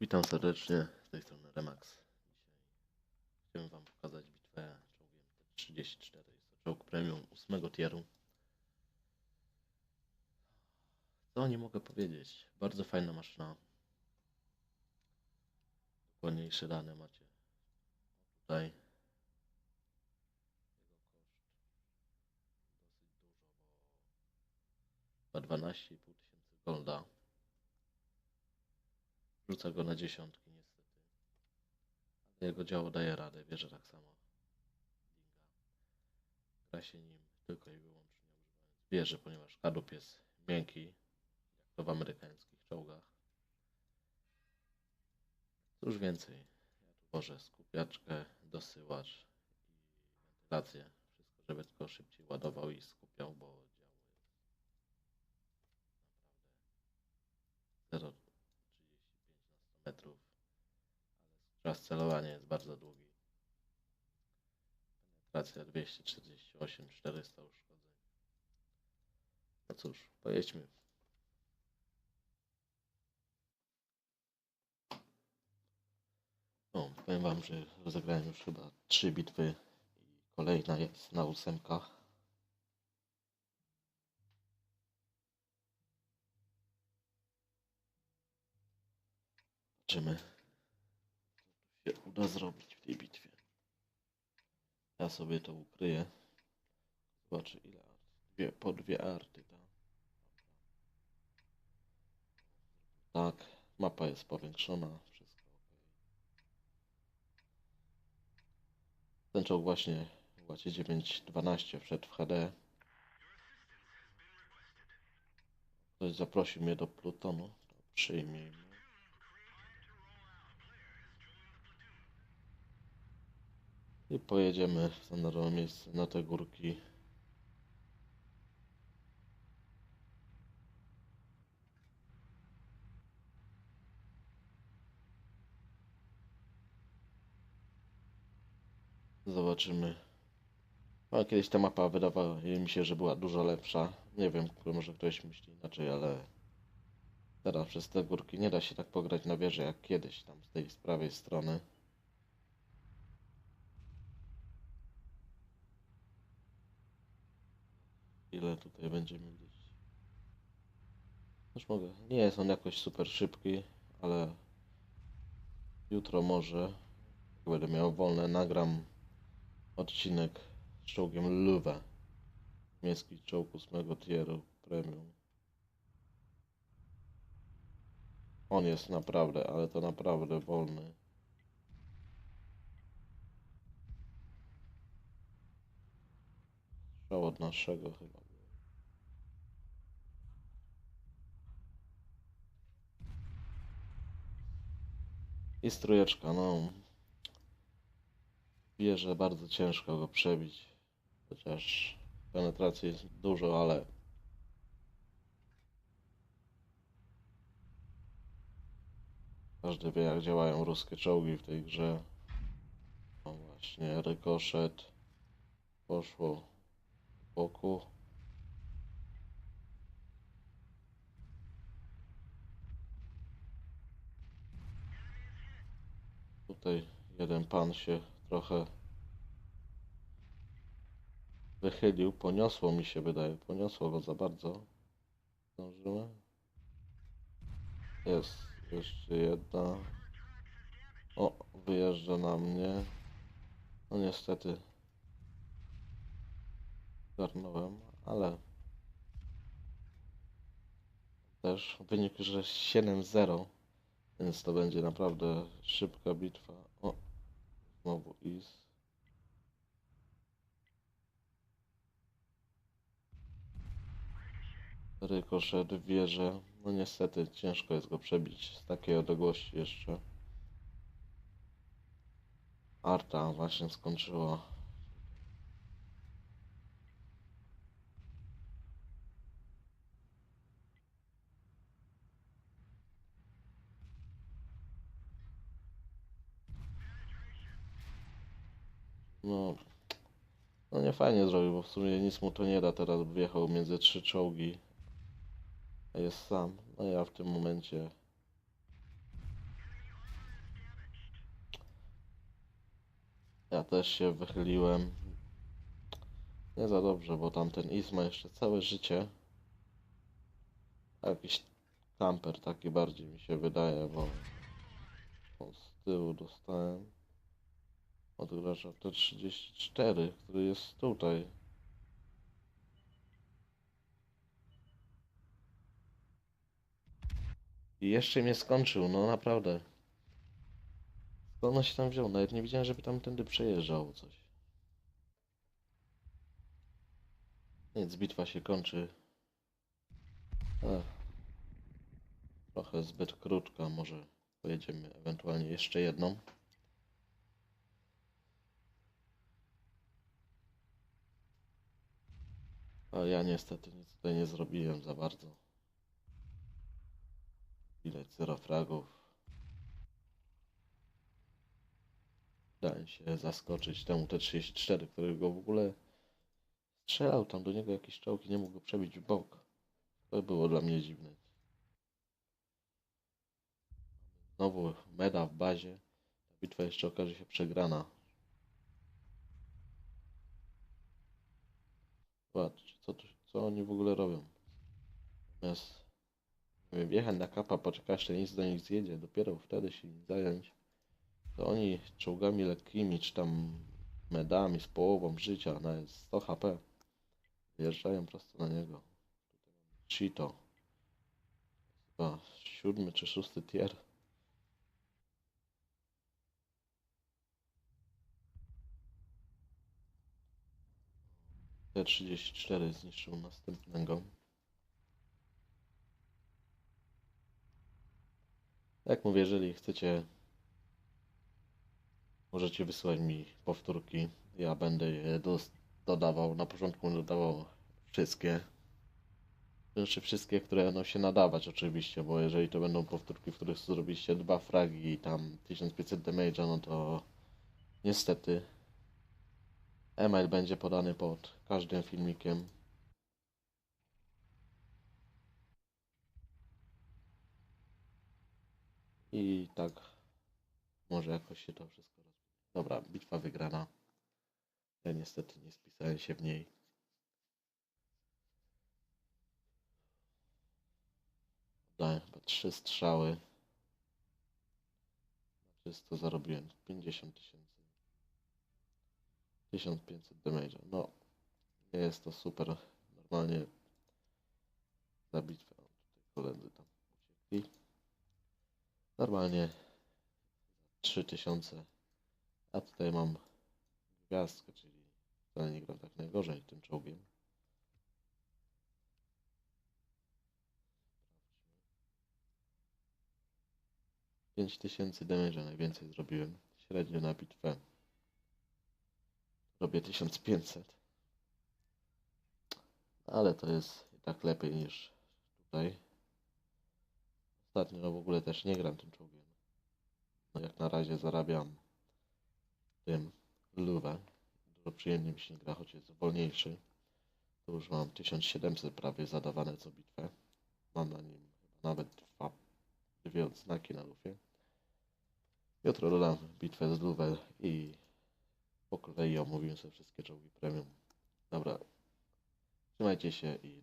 Witam serdecznie, z tej strony Remax. Chciałem Wam pokazać bitwę czołgiem T-34. Jest to czołg premium 8 tieru. Co nie mogę powiedzieć? Bardzo fajna maszyna. Dokładniejsze dane macie tutaj. Jego koszt dosyć dużo, bo chyba 12,5 tysięcy golda. Rzuca go na dziesiątki niestety. Ale jego działo daje radę, bierze tak samo. Gra się nim tylko i wyłącznie używając wieży, ponieważ kadłub jest miękki, jak to w amerykańskich czołgach. Cóż więcej, ja tu skupiaczkę, dosyłacz i wentylację. Wszystko, żeby tylko szybciej ładował i skupiał, bo działo jest naprawdę 0 35 na 100 metrów, ale czas celowania jest bardzo długi. Penetracja 248, 400 uszkodzeń. No cóż, pojedźmy. O, powiem wam, że rozegrałem już chyba trzy bitwy i kolejna jest na ósemkach. Zobaczymy, co się uda zrobić w tej bitwie. Ja sobie to ukryję. Zobaczę ile art. Dwie, po dwie arty, tak? Tak, mapa jest powiększona, wszystko ok. Ten czołg właśnie w łacie 9.12 wszedł w HD. Ktoś zaprosił mnie do Plutonu, to przyjmijmy. I pojedziemy w standardowe miejsce na te górki. Zobaczymy. A kiedyś ta mapa wydawała mi się, że była dużo lepsza. Nie wiem, może ktoś myśli inaczej, ale teraz przez te górki nie da się tak pograć na wieży jak kiedyś tam z tej z prawej strony. Ile tutaj będziemy gdzieś. Już mogę. Nie jest on jakoś super szybki, ale jutro może, jak będę miał wolne, nagram odcinek z czołgiem Luwe. Niemiecki czołg 8 tieru premium. On jest naprawdę, ale to naprawdę wolny. Strzał od naszego chyba. I strójeczka, no. Bierze bardzo ciężko go przebić. Chociaż penetracji jest dużo, ale każdy wie jak działają ruskie czołgi w tej grze. No właśnie, rykoszet. Poszło w boku. Tutaj jeden pan się trochę wychylił. Poniosło mi się wydaje. Poniosło go za bardzo. Zdążymy? Jest jeszcze jedna. O, wyjeżdża na mnie. No niestety. Zgarnąłem, ale też wynik, że 7-0. Więc to będzie naprawdę szybka bitwa. O, znowu is. Rykoszet w wieżę. No niestety ciężko jest go przebić z takiej odległości jeszcze. Arta właśnie skończyła. No, no nie fajnie zrobił, bo w sumie nic mu to nie da. Teraz wjechał między trzy czołgi. A jest sam. No ja w tym momencie... Ja też się wychyliłem. Nie za dobrze, bo tamten Is ma jeszcze całe życie. Jakiś kamper taki bardziej mi się wydaje, bo z tyłu dostałem od gracza T34, który jest tutaj. I jeszcze mnie skończył, no naprawdę. Skąd on się tam wziął? Nawet nie widziałem, żeby tamtędy przejeżdżał coś. Nic, bitwa się kończy. Ech. Trochę zbyt krótka, może pojedziemy ewentualnie jeszcze jedną. A ja niestety nic tutaj nie zrobiłem za bardzo. Widać zero fragów. Dałem się zaskoczyć temu T34, który go w ogóle strzelał tam do niego jakiś czołg i nie mógł go przebić w bok. To było dla mnie dziwne. Znowu meda w bazie. Ta bitwa jeszcze okaże się przegrana. Patrz, co, oni w ogóle robią? Zamiast nie wiem, wjechać na kapa, poczekać, jeszcze nic do nich zjedzie, dopiero wtedy się nim zająć. To oni czołgami lekkimi, czy tam medami z połową życia, na 100 HP, wjeżdżają prosto na niego. Cheeto. Chyba siódmy czy szósty tier. T34 zniszczył następnego. Jak mówię, jeżeli chcecie, możecie wysłać mi powtórki. Ja będę je dos- dodawał. Na początku dodawał wszystkie. Znaczy wszystkie, które będą się nadawać oczywiście, bo jeżeli to będą powtórki, w których zrobiliście dwa fragi i tam 1500 damage'a, no to niestety e-mail będzie podany pod każdym filmikiem. I tak może jakoś się to wszystko rozwinie. Dobra, bitwa wygrana. Ja niestety nie spisałem się w niej. Dałem chyba trzy strzały. Na czysto zarobiłem 50 tysięcy. 1500 damage'a. No, nie jest to super. Normalnie za bitwę. Tutaj tam uciekli. Normalnie 3000. A tutaj mam gwiazdkę, czyli wcale nie gram tak najgorzej tym czołgiem. 5000 damage'a najwięcej zrobiłem. Średnio na bitwę. Robię 1500. Ale to jest i tak lepiej niż tutaj. Ostatnio w ogóle też nie gram tym czołgiem. No jak na razie zarabiam tym luwę. Dużo przyjemniej mi się gra, choć jest wolniejszy. To już mam 1700 prawie zadawane co bitwę. Mam na nim nawet dwa, dwie odznaki na lufie. Jutro dodam bitwę z Luwel i po kolei omówimy sobie wszystkie czołgi premium. Dobra. Trzymajcie się i